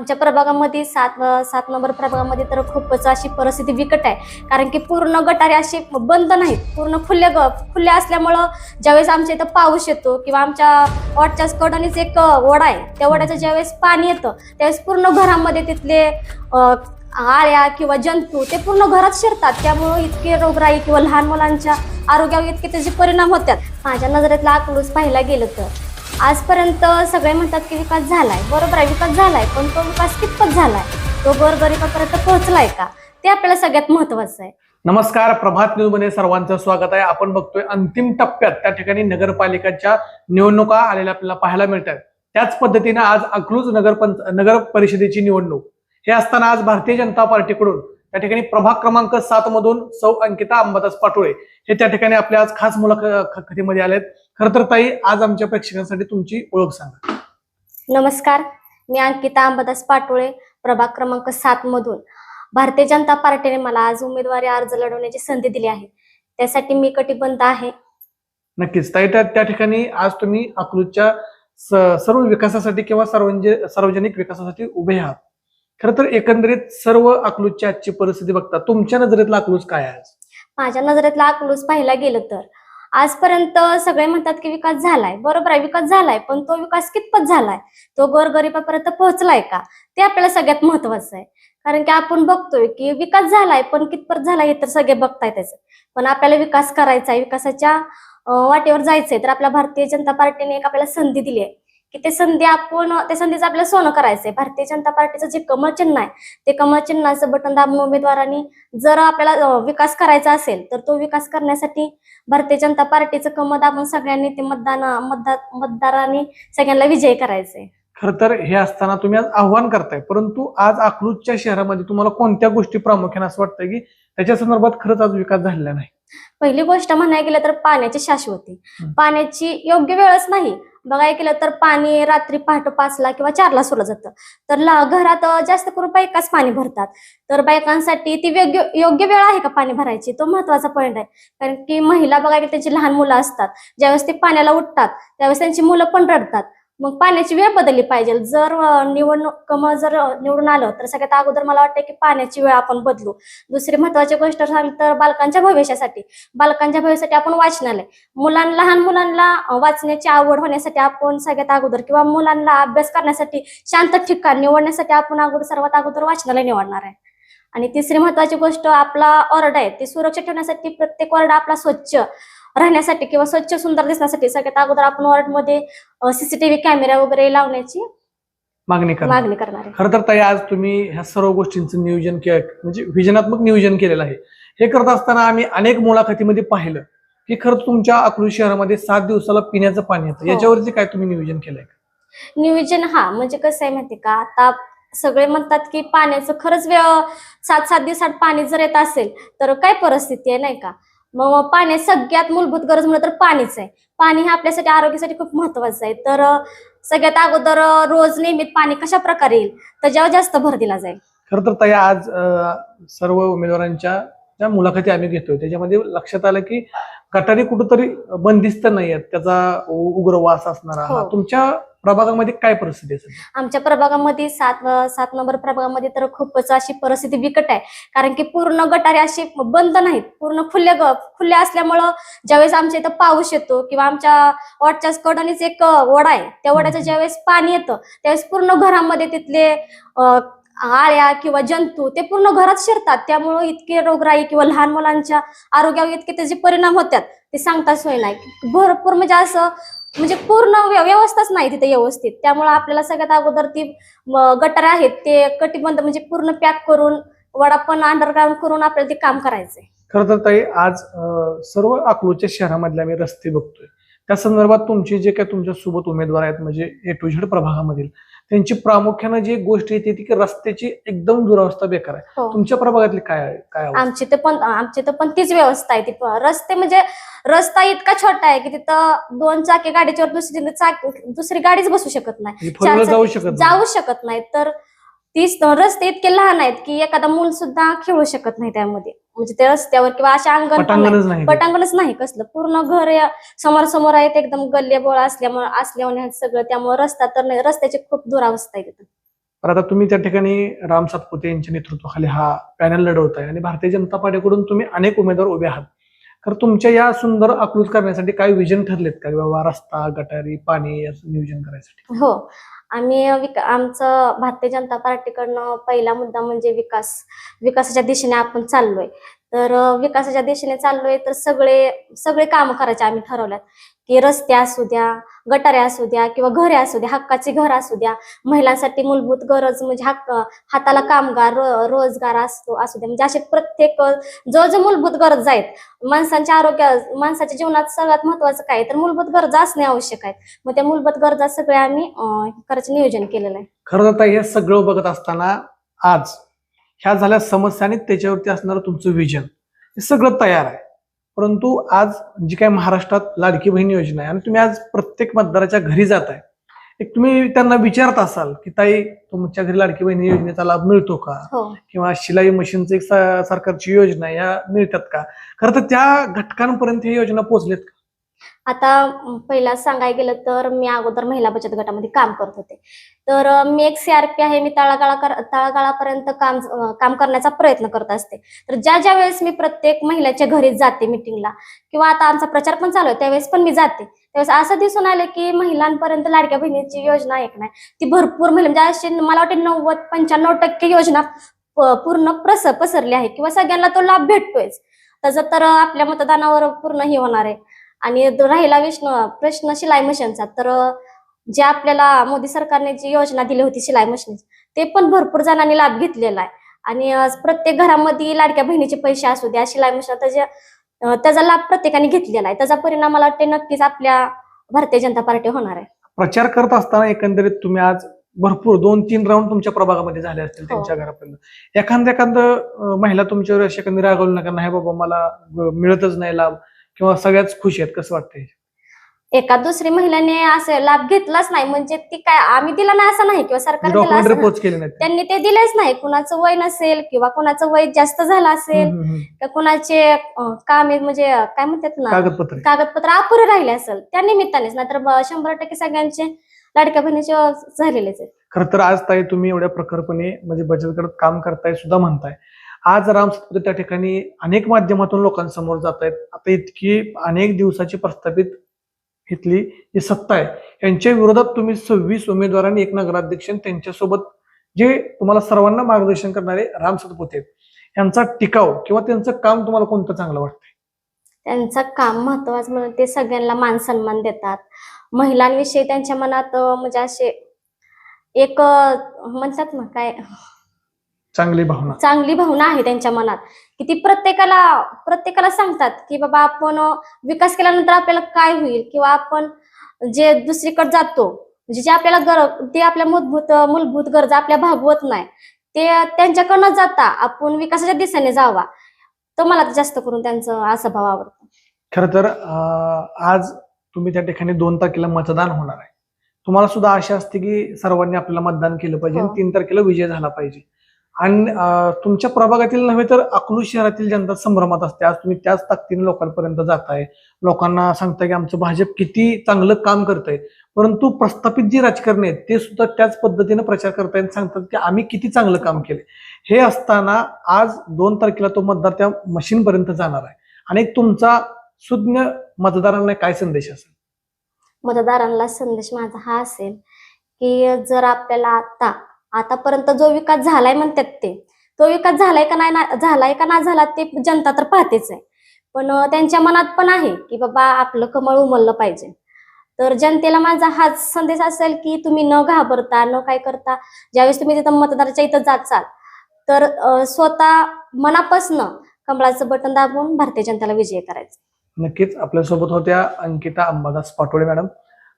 आमच्या प्रभागामध्ये सात सात नंबर प्रभागामध्ये तर खूपच अशी परिस्थिती बिकट आहे. कारण की पूर्ण गटारे असे बंद नाहीत. पूर्ण खुले ग खुले असल्यामुळं ज्यावेळेस आमच्या इथं पाऊस येतो किंवा आमच्या वॉटच्या कडानेच एक वडा आहे. त्या वड्याचं ज्यावेळेस पाणी येतं त्यावेळेस पूर्ण घरामध्ये तिथले आळ्या किंवा जंतू ते पूर्ण घरात शिरतात. त्यामुळं इतके रोगराई किंवा लहान मुलांच्या आरोग्यावर इतके त्याचे परिणाम होतात. माझ्या नजरेतला आकडूच पाहायला गेलं तर. आजपर्यंत सगळे म्हणतात की विकास झालाय. बरोबर आहे विकास झालाय पण तो विकास कितपत झालाय? तो गोरगरिबापर्यंत पोहोचलाय का? ते आपल्याला सगळ्यात महत्वाचं आहे. नमस्कार प्रभात न्यूजमध्ये सर्वांचं स्वागत आहे. आपण बघतोय अंतिम टप्प्यात त्या ठिकाणी नगरपालिकाच्या निवडणुका आलेल्या आपल्याला पाहायला मिळतात. त्याच पद्धतीनं आज अकलूज नगर पंच नगर परिषदेची निवडणूक. हे असताना आज भारतीय जनता पार्टीकडून त्या ठिकाणी प्रभाग क्रमांक सात मधून सौ अंकिता अंबादास पाटोळे हे त्या ठिकाणी आपल्या आज खास मुलाखतीमध्ये आलेत. खरं तर ताई आज आमच्या प्रेक्षकांसाठी तुमची ओळख सांगा. नमस्कार. मी अंकिता अंबादास पाटोळे प्रभाग क्रमांक सात मधून. भारतीय जनता पार्टीने मला आज उमेदवारी अर्ज लढवण्याची संधी दिली आहे. त्यासाठी मी कटिबद्ध आहे. नक्कीच. ताई त्या त्या ठिकाणी आज तुम्ही अकलूजच्या स- सर्व विकासासाठी किंवा सार्वजनिक सार्वजनिक विकासासाठी उभे आहात. खरं तर एकंदरीत सर्व अकलूजची आजची परिस्थिती बघता तुमच्या नजरेतला अकलूज काय आहे? माझ्या नजरेतला आकलूस पाहायला गेलं तर आजपर्यंत सगळे म्हणतात की विकास झालाय. बरोबर आहे विकास झालाय पण तो विकास कितपत झालाय? तो गोरगरिबापर्यंत पोहोचलाय का? ते आपल्याला सगळ्यात महत्वाचं आहे. कारण की आपण बघतोय की विकास झालाय पण कितपत झालाय हे तर सगळे बघताय त्याचं. पण आपल्याला विकास करायचा आहे विकासाच्या वाटेवर जायचंय तर आपल्या भारतीय जनता पार्टीने एक आपल्याला संधी दिली आहे की ते संधी आपण त्या संधीचं आपल्याला सोनं करायचंय. भारतीय जनता पार्टीचं जे कमळ चिन्ह आहे ते कमळ चिन्हाचं बटन दाबून उमेदवारांनी जर आपल्याला विकास करायचा असेल तर तो विकास करण्यासाठी भारतीय जनता पार्टीचं कमळ दाबून सगळ्यांनी ते मतदान मतदार मतदारांनी सगळ्यांना विजय करायचंय. खरं तर हे असताना तुम्ही आज आव्हान करताय परंतु आज अकलूजच्या शहरामध्ये तुम्हाला कोणत्या गोष्टी प्रामुख्याने असं वाटतं की त्याच्या संदर्भात खरंच आज विकास झालेला नाही? पहिली गोष्ट म्हणायला गेलं तर पाण्याची शाश्वती. पाण्याची योग्य वेळच नाही. बघायला गेलं तर पाणी रात्री पहाटे पाचला किंवा चारला सोडलं जातं. तर ला- घरात जास्त करून बायकाच पाणी भरतात. तर बायकांसाठी ती योग्य योग्य वेळ आहे का पाणी भरायची? तो महत्त्वाचा पॉईंट आहे. कारण की महिला बघायला त्यांची लहान मुलं असतात. ज्यावेळेस ते पाण्याला उठतात त्यावेळेस त्यांची मुलं पण रडतात. मग पाण्याची वेळ बदलली पाहिजे. जर निवडणूक जर निवडून आलं तर सगळ्यात अगोदर मला वाटतं की पाण्याची वेळ आपण बदलू. दुसरी महत्वाची गोष्ट सांग तर बालकांच्या भविष्यासाठी. बालकांच्या भविष्यासाठी आपण वाचनालय. मुलांना लहान मुलांना वाचण्याची आवड होण्यासाठी आपण सगळ्यात अगोदर किंवा मुलांना अभ्यास करण्यासाठी शांत ठिकाण निवडण्यासाठी आपण अगोदर सर्वात अगोदर वाचनालय निवडणार आहे. आणि तिसरी महत्वाची गोष्ट आपला ऑर्ड आहे. ती सुरक्षित ठेवण्यासाठी प्रत्येक वॉर्ड आपला स्वच्छ. राहण्यासाठी किंवा स्वच्छ सुंदर दिसण्यासाठी सगळ्यात अगोदर आपण वॉर्डमध्ये सीसीटीव्ही कॅमेरा वगैरे लावण्याची मागणी मागणी करणार आहे. खरं तर ताई आज तुम्ही ह्या सर्व गोष्टींचं नियोजन म्हणजे विजनात्मक नियोजन केलेलं आहे. हे करत असताना आम्ही अनेक मुलाखतीमध्ये पाहिलं की खरं तुमच्या अकलूज शहरामध्ये सात दिवसाला पिण्याचं पाणी येतं. हो. याच्यावरती काय तुम्ही नियोजन केलंय नियोजन हा म्हणजे कसं आहे माहिती का? आता सगळे म्हणतात की पाण्याचं खरंच सात सात दिवसात पाणी जर येत असेल तर काय परिस्थिती आहे नाही का? मग पाण्यात सगळ्यात मूलभूत गरज म्हणलं तर पाणीच आहे. पाणी हे आपल्यासाठी आरोग्यासाठी खूप महत्वाचं आहे. तर सगळ्यात अगोदर रोज नियमित पाणी कशा प्रकारे येईल? त्याच्यावर जास्त भर दिला जाईल. खरं तर ताई आज सर्व उमेदवारांच्या ज्या मुलाखती आम्ही घेतोय त्याच्यामध्ये लक्षात आलं की गटारी कुठंतरी बंदिस्त नाही आहेत. त्याचा उग्र वास असणारा हो. तुमच्या प्रभागामध्ये काय परिस्थिती असेल आमच्या प्रभागामध्ये सात सात नंबर प्रभागामध्ये तर खूपच अशी परिस्थिती बिकट आहे. कारण की पूर्ण गटारे असे बंद नाहीत. पूर्ण खुल्या ग असल्यामुळं ज्यावेळेस आमच्या इथं पाऊस येतो किंवा आमच्या वॉटच्या कडानेच एक वडा आहे त्या वड्याचं ज्यावेळेस पाणी येतं त्यावेळेस पूर्ण घरामध्ये तिथले आळ्या किंवा जंतू ते पूर्ण घरात शिरतात. त्यामुळं इतके रोगराई किंवा लहान मुलांच्या आरोग्यावर इतके त्याचे परिणाम होतात. ते सांगता सोय नाही. भरपूर म्हणजे असं म्हणजे पूर्ण व्यवस्थाच नाही तिथे व्यवस्थित. त्यामुळे आपल्याला सगळ्यात अगोदर ती गटर गटार आहेत ते कटिबंध म्हणजे पूर्ण पॅक करून वडा पण अंडरग्राऊंड करून आपल्याला ते काम करायचंय. खर तर ताई आज सर्व अकलूजच्या शहरामधले आम्ही रस्ते बघतोय. त्या संदर्भात तुमचे जे काही तुमच्यासोबत उमेदवार आहेत म्हणजे ए टू झेड प्रभागामधील त्यांची प्रामुख्यानं जी गोष्ट येते ती की रस्त्याची एकदम दुरावस्था बेकार आहे. हो. तुमच्या प्रभागातली काय आहे? काय? आमची तर पण आमची तर पण तीच व्यवस्था आहे. ती प- रस्ते म्हणजे रस्ता इतका छोटा आहे की तिथं दोन चाकी गाडीच्यावर दुसरी चाक दुसरी गाडीच बसू शकत नाही. म्हणजे चार जाऊ चाकी- शकत जाऊ शकत नाही. तर तीच रस्ते इतके लहान आहेत की एखादा मूल सुद्धा खेळू शकत नाही त्यामध्ये. म्हणजे त्या रस्त्यावर किंवा अशा अंगण नाही. पटांगणच नाही. कसलं. पूर्ण घर या समोर समोर आहेत एकदम गल्ले बोळ असल्यामुळे असल्यामुळे सगळं त्यामुळे रस्ता तर नाही. रस्त्याची खूप दुरावस्था आहे तिथं. तर आता तुम्ही त्या ठिकाणी राम सातपुते यांच्या नेतृत्वाखाली हा पॅनल लढवत आहे आणि भारतीय जनता पार्टीकडून तुम्ही अनेक उमेदवार उभे आहात. तर तुमच्या या सुंदर अकलूज करण्यासाठी काही विजन ठरलेत का? बाबा रस्ता गटारी पाणी याचं नियोजन करायसाठी? हो. आम्ही विक आमचं भारतीय जनता पार्टीकडनं पहिला मुद्दा म्हणजे विकास विकासाच्या दिशेने आपण चाललोय. तर विकासाच्या दिशेने चाललोय तर सगळे सगळे कामं करायचे आम्ही ठरवल्यात. की रस्ते असू द्या गटारे असू द्या किंवा घरे असू द्या हक्काची घर असू द्या महिलांसाठी मूलभूत गरज म्हणजे हक्क हाताला कामगार रो- रोजगार असतो असू द्या. म्हणजे असे प्रत्येक जो जो मूलभूत गरज आहेत माणसांच्या आरोग्य माणसाच्या जीवनात सगळ्यात महत्वाचं काय तर मूलभूत गरजा असणे आवश्यक आहे मग त्या मूलभूत गरजा सगळ्या आम्ही करायचं नियोजन केलेलं आहे. खरं तर हे सगळं बघत असताना आज ह्या झाल्या समस्या आणि त्याच्यावरती असणारं तुमचं विजन हे सगळं तयार आहे. परंतु आज जी काय महाराष्ट्रात लाडकी बहीण योजना आहे आणि तुम्ही आज प्रत्येक मतदाराच्या घरी जाताय एक तुम्ही त्यांना विचारत असाल की ताई तुमच्या घरी लाडकी बहीण योजनेचा लाभ मिळतो का? हो. किंवा शिलाई मशीनचं एक सरकारची योजना आहे, या मिळतात का? खरं तर त्या घटकांपर्यंत ही योजना पोहोचलेत का? आता पहिला सांगायला गेलं तर मी अगोदर महिला बचत गटामध्ये काम करत होते. तर मी एक सीआरपी आहे मी तळागाळा तळागाळापर्यंत काम काम करण्याचा प्रयत्न करत असते. तर ज्या ज्या वेळेस मी प्रत्येक महिलाच्या घरी जाते मिटिंगला किंवा आता आमचा प्रचार पण चालू आहे त्यावेळेस पण मी जाते. त्यावेळेस असं दिसून आलं की महिलांपर्यंत लाडक्या बहिणीची योजना एक नाही. ती भरपूर महिला म्हणजे अशी मला वाटते नव्वद पंच्याण्णव टक्के योजना पूर्ण प्रस पसरली आहे किंवा सगळ्यांना तो लाभ भेटतोयच. त्याचं तर आपल्या मतदानावर पूर्ण हे होणार आहे. आणि राहिला विष्णू प्रश्न शिलाई मशीनचा. तर जे आपल्याला मोदी सरकारने जी योजना दिली होती शिलाई मशीन ते पण भरपूर जणांनी लाभ घेतलेला आहे. आणि प्रत्येक घरामध्ये लाडक्या बहिणीचे पैसे असू द्या शिलाई मशीन त्याच्या त्याचा लाभ प्रत्येकाने घेतलेला आहे. त्याचा परिणाम मला वाटते नक्कीच आपल्या भारतीय जनता पार्टी होणार आहे. प्रचार करत असताना एकंदरीत तुम्ही आज भरपूर दोन तीन राऊंड तुमच्या प्रभागामध्ये झाले असतील हो. त्यांच्या घरापर्यंत. एखाद्या एखादं महिला तुमच्यावर अशी एखादी रागवली नका. नाही बाबा मला मिळतच नाही लाभ. किंवा सगळ्याच खुश आहेत कसं वाटतंय? एका दुसरी महिलाने असं लाभ घेतलाच नाही म्हणजे ती काय आम्ही दिला नाही असं नाही किंवा सरकार दिला डॉक्युमेंटरी असं नाही. पोच केले नाहीत त्यांनी ते दिलेच नाही कुणाचं वय नसेल किंवा कुणाचं वय जास्त झालं असेल हम्म, हम्म, हम्म. का कुणाचे अं, कामे म्हणजे अं, काय म्हणतात ना कागदपत्र. कागदपत्र अपुरे राहिले असेल त्या निमित्तानेच नाहीतर ब- शंभर टक्के सगळ्यांचे लाडक्या बहिणीचे झालेलेच आहेत. खरं तर आज ताई तुम्ही एवढ्या प्रखरपणे म्हणजे बचत करत काम करताय सुद्धा म्हणताय. आज राम त्या ठिकाणी अनेक माध्यमातून लोकांसमोर जात आहेत. आता इतकी अनेक दिवसाची प्रस्थापित इथली जी सत्ता आहे यांच्या विरोधात तुम्ही सव्वीस उमेदवारांनी एक नगराध्यक्ष त्यांच्यासोबत जे तुम्हाला सर्वांना मार्गदर्शन करणारे राम सतपुते आहेत, यांचा टिकाव किंवा त्यांचं काम तुम्हाला कोणतं चांगलं वाटतं त्यांचं काम महत्वाचं म्हणून ते सगळ्यांना मान सन्मान देतात. महिलांविषयी त्यांच्या मनात म्हणजे असे एक म्हणतात ना काय चांगली भावना. चांगली भावना आहे त्यांच्या मनात. की ती प्रत्येकाला प्रत्येकाला सांगतात की बाबा आपण विकास केल्यानंतर आपल्याला काय होईल? किंवा आपण जे दुसरीकडे जातो म्हणजे जे आपल्याला गर ते आपल्या मूलभूत मूलभूत गरजा आपल्या भागवत नाही ते त्यांच्याकडनं जाता आपण विकासाच्या दिशेने जावा. तो मला जास्त करून त्यांचं असा भाव आवडतो. खरं तर आज तुम्ही त्या ठिकाणी दोन तारखेला मतदान होणार आहे. तुम्हाला सुद्धा आशा असते की सर्वांनी आपल्याला मतदान केलं पाहिजे हो. तीन तारखेला विजय झाला पाहिजे. आणि तुमच्या प्रभागातील नव्हे तर अकलूज शहरातील जनता संभ्रमात असते. आज तुम्ही त्याच ताकदीने लोकांपर्यंत जाताय. लोकांना सांगताय की आमचं भाजप किती चांगलं काम करतंय. परंतु प्रस्थापित जी राजकारणी आहेत ते सुद्धा त्याच पद्धतीने प्रचार करतायत आणि सांगतात की आम्ही किती चांगलं काम केले हे असताना आज दोन तारखेला तो मतदार त्या मशीन पर्यंत जाणार आहे. आणि तुमचा सुज्ञ मतदारांना काय संदेश असेल? मतदारांना संदेश माझा हा असेल की जर आपल्याला आता आतापर्यंत जो विकास झालाय म्हणतात ते. तो विकास झालाय का नाही झालाय का नाही झाला ते जनता तर पाहतेच आहे. पण त्यांच्या मनात पण आहे की बाबा आपलं कमळ उमललं पाहिजे. तर जनतेला माझा हाच संदेश असेल की तुम्ही न घाबरता न काय करता ज्यावेळेस तुम्ही तिथं मतदाराच्या इथं जाचाल तर स्वतः मनापासनं कमळाचं बटन दाबून भारतीय जनतेला विजय करायचं. नक्कीच. आपल्यासोबत होत्या अंकिता अंबादास पाटोळे मॅडम.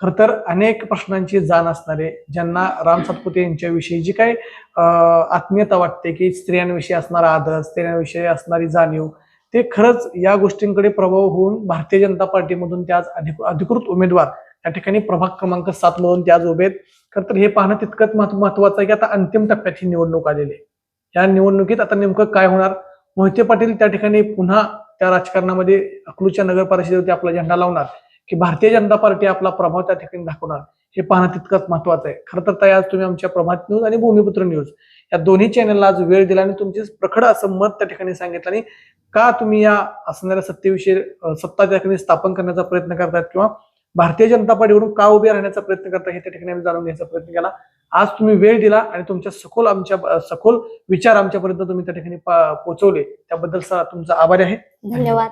खर तर अनेक प्रश्नांची जाण असणारे ज्यांना राम सातपुते यांच्याविषयी जी काही आत्मीयता वाटते की स्त्रियांविषयी असणारा आदर स्त्रियांविषयी असणारी जाणीव ते खरंच या गोष्टींकडे प्रभाव होऊन भारतीय जनता पार्टीमधून ते आज अधिक अधिकृत उमेदवार त्या ठिकाणी प्रभाग क्रमांक सात मधून ते आज उभे आहेत. तर हे पाहणं तितकंच महत्वाचं आहे की आता अंतिम टप्प्यात ही निवडणूक आलेली आहे. या निवडणुकीत आता नेमकं काय होणार? मोहिते पाटील त्या ठिकाणी पुन्हा त्या राजकारणामध्ये अकलूच्या नगर परिषदेवरती आपला झेंडा लावणार. की भारतीय जनता पार्टी आपला प्रभाव त्या ठिकाणी दाखवणार हे पाहणं तितकंच महत्वाचं आहे. खरं तर ताई आज तुम्ही आमच्या प्रभात न्यूज आणि भूमिपुत्र न्यूज या दोन्ही चॅनलला आज वेळ दिला आणि तुमचे प्रखड असं मत त्या ठिकाणी सांगितलं आणि का तुम्ही या असणाऱ्या सत्तेविषयी सत्ता त्या ठिकाणी स्थापन करण्याचा प्रयत्न करतायत किंवा भारतीय जनता पार्टीवरून का उभे राहण्याचा प्रयत्न करता हे त्या ठिकाणी आम्ही जाणून घ्यायचा प्रयत्न केला. आज तुम्ही वेळ दिला आणि तुमच्या सखोल आमच्या सखोल विचार आमच्यापर्यंत तुम्ही त्या ठिकाणी पोहोचवले. त्याबद्दल तुमचा आभारी आहे. धन्यवाद.